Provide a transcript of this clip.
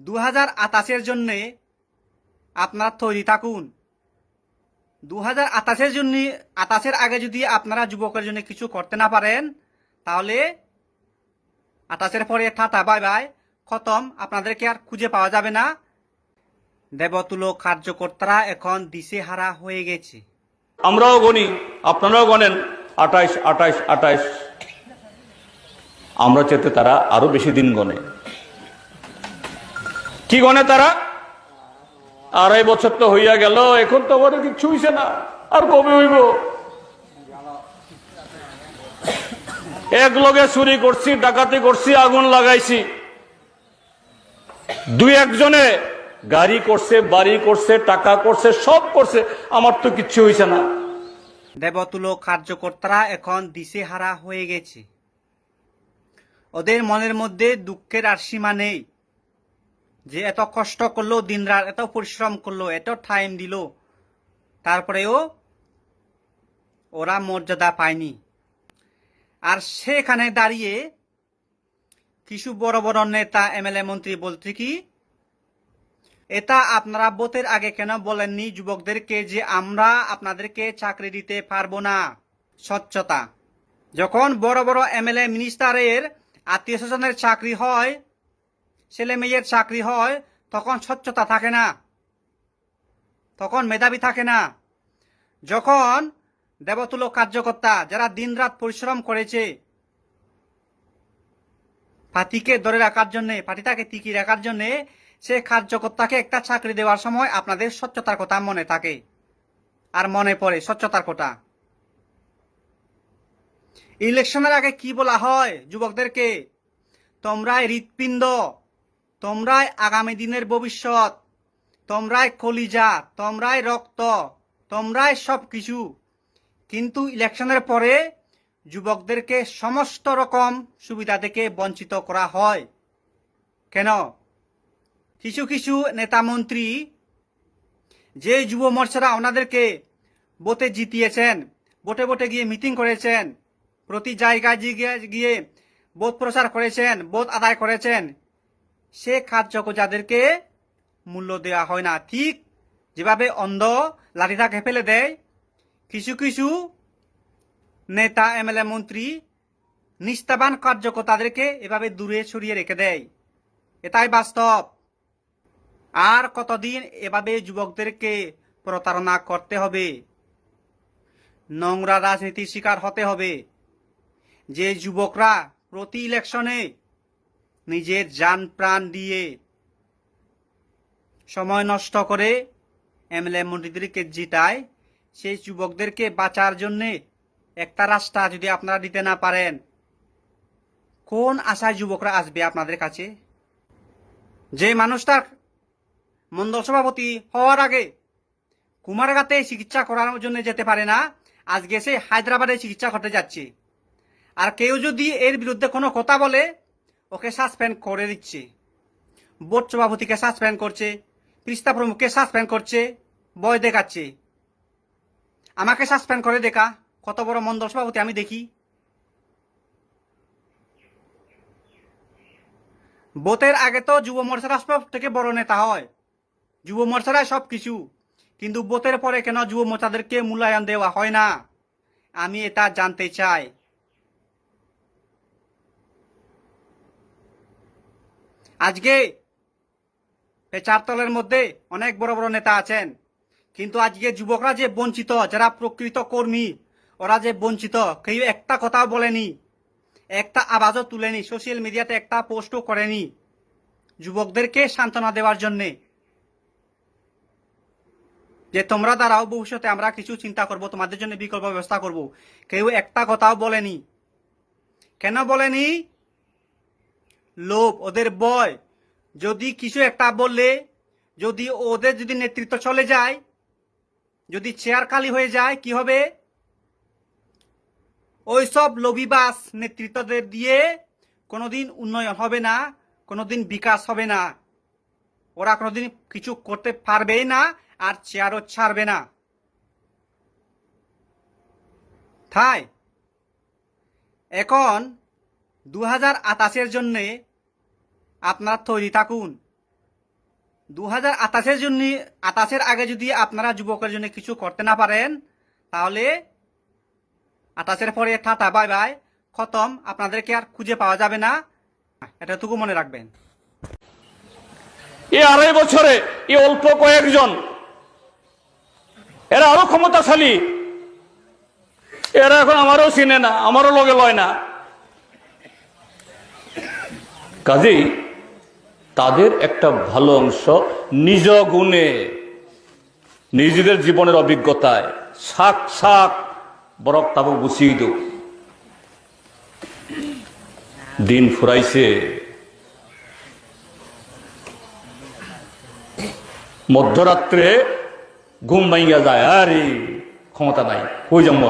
দু হাজার আটাশের জন্যে আপনারা তৈরি থাকুন। দু হাজার আটাশের জন্য আতাশের আগে যদি আপনারা যুবকের জন্য কিছু করতে না পারেন, তাহলে আটাশের পরে টাটা, বাই বাই। খতম, আপনাদেরকে আর খুঁজে পাওয়া যাবে না। দেবতুলো কার্যকর্তারা এখন দিশেহারা হয়ে গেছে। আমরাও গণি, আপনারাও গণেন। আঠাইশ আঠাইশ আঠাইশ আমরা চেতে তারা আরও বেশি দিন গণে। কি গণে তারা? আড়াই বছর তো হইয়া গেল, এখন তো আমার কিচ্ছু হইছে না, আর কবে হইব? এক লগে চুরি করছি, ডাকাতি করছি, আগুন লাগাইছি। দুই একজনে গাড়ি করছে, বাড়ি করছে, টাকা করছে, সব করছে, আমার তো কিচ্ছু হইছে না। দেবতুলো কার্যকর্তারা এখন দিশেহারা হয়ে গেছে। ওদের মনের মধ্যে দুঃখের আর সীমা নেই। যে এত কষ্ট করল দিনরাত এত পরিশ্রম করল, এত টাইম দিল, তারপরেও ওরা মর্যাদা পায়নি। আর সেখানে দাঁড়িয়ে কিছু বড় বড় নেতা, এমএলএ, মন্ত্রী বলছে কি, এটা আপনারা ভোটের আগে কেন বলেননি যুবকদেরকে যে আমরা আপনাদেরকে চাকরি দিতে পারব না? স্বচ্ছতা। যখন বড় বড় এমএলএ মিনিস্টারের আত্মীয় স্বজনের চাকরি হয় ছেলে মেয়ের চাকরি হয়, তখন স্বচ্ছতা থাকে না। তখন মেধাবী থাকে না। যখন দেবতুল্য কার্যকর্তা যারা দিনরাত পরিশ্রম করেছে পার্টিকে ধরে রাখার জন্যে পার্টিটাকে টিকিয়ে রাখার জন্যে, সে কার্যকর্তাকে একটা চাকরি দেওয়ার সময় আপনাদের স্বচ্ছতার কথা মনে থাকে আর মনে পড়ে স্বচ্ছতার কথা। ইলেকশনের আগে কি বলা হয় যুবকদেরকে? তোমরা হৃৎপিণ্ড। তোমরাই আগামী দিনের ভবিষ্যৎ, তোমরাই কলিজা, তোমরাই রক্ত, তোমরাই সব কিছু কিন্তু ইলেকশনের পরে যুবকদেরকে সমস্ত রকম সুবিধা থেকে বঞ্চিত করা হয়। কেন? কিছু কিছু নেতা মন্ত্রী, যে যুব মোর্চারা ওনাদেরকে ভোটে জিতিয়েছেন, ভোটে ভোটে গিয়ে মিটিং করেছেন, প্রতি জায়গায় গিয়ে ভোট প্রচার করেছেন, ভোট আদায় করেছেন সে কার্যকর্তাদেরকে মূল্য দেওয়া হয় না, ঠিক যেভাবে অন্ধ লাঠিটাকে ফেলে দেয়, কিছু কিছু নেতা, এমএলএ, মন্ত্রী নিষ্ঠাবান কার্যকর্তাদেরকে এভাবে দূরে সরিয়ে রেখে দেয়। এটাই বাস্তব। আর কতদিন এভাবে যুবকদেরকে প্রতারণা করতে হবে? নোংরা রাজনীতির শিকার হতে হবে। যে যুবকরা প্রতি ইলেকশনে নিজের যান প্রাণ দিয়ে সময় নষ্ট করে এমএলএ মন্ত্রীদেরকে জিতায়, সেই যুবকদেরকে বাঁচার জন্যে একটা রাস্তা যদি আপনারা দিতে না পারেন, কোন আশায় যুবকরা আসবে আপনাদের কাছে? যে মানুষটার মন্ডল সভাপতি হওয়ার আগে কুমারঘাটে চিকিৎসা করানোর জন্য যেতে পারে না, আজকে সে হায়দ্রাবাদে চিকিৎসা করতে যাচ্ছে। আর কেউ যদি এর বিরুদ্ধে কোনো কথা বলে ওকে সাসপেন্ড করে দিচ্ছে। বোর্ড সভাপতিকে সাসপেন্ড করছে পৃষ্ঠা প্রমুখকে সাসপেন্ড করছে বয় দেখাচ্ছে। আমাকে সাসপেন্ড করে দেখা, কত বড় মন্ডল সভাপতি আমি দেখি। বোতের আগে তো যুব মোর্চারা সব থেকে বড় নেতা হয়, যুব মোর্চারাই সব কিছু কিন্তু বোতের পরে কেন যুব মোর্চাদেরকে মূল্যায়ন দেওয়া হয় না? আমি এটা জানতে চাই। আজকে এই চারতলের মধ্যে অনেক বড় বড় নেতা আছেন। কিন্তু আজকে যুবকরা যে বঞ্চিত, যারা প্রকৃত কর্মী, ওরা যে বঞ্চিত, কেউ একটা কথাও বলেনি, একটা আওয়াজও তুলেনি, সোশ্যাল মিডিয়াতে একটা পোস্টও করেনি যুবকদেরকে সান্ত্বনা দেওয়ার জন্যে। যে তোমরা দাঁড়াও, ভবিষ্যতে আমরা কিছু চিন্তা করব, তোমাদের জন্য বিকল্প ব্যবস্থা করব। কেউ একটা কথাও বলেনি। কেন বলেনি? লোভ, ওদের বয় যদি কিছু একটা বললে যদি ওদের যদি নেতৃত্ব চলে যায়, যদি চেয়ার খালি হয়ে যায়, কি হবে? ওই সব লবিবাস নেতৃত্বদের দিয়ে কোনোদিন উন্নয়ন হবে না, কোনোদিন বিকাশ হবে না। ওরা কোনোদিন কিছু করতে পারবেই না আর চেয়ারও ছাড়বে না। তাই, এখন দু হাজার আটাশের জন্যে আপনারা তৈরি থাকুন। দু হাজার আঠাশের জন্য, আঠাশের আগে যদি আপনারা যুবকের জন্য কিছু করতে না পারেন, তাহলে আঠাশের পরে টাটা, বাই বাই। খতম। আপনাদেরকে আর খুঁজে পাওয়া যাবে না। এটাটুকু মনে রাখবেন। এই আড়াই বছরে এই অল্প কয়েকজন, এরা আরও ক্ষমতাশালী। এরা এখন আমারও চিনে না, আমারও লগে লয় না। কাজেই তাদের একটা ভালো অংশ নিজ গুণে, নিজেদের জীবনের অভিজ্ঞতায় শাক শাক বরক তাবক বুঝিয়ে দেব দিন ফুরাইছে। মধ্যরাত্রে ঘুম ভাইয়া যায়, আরে ক্ষমতা নাই, কই যাম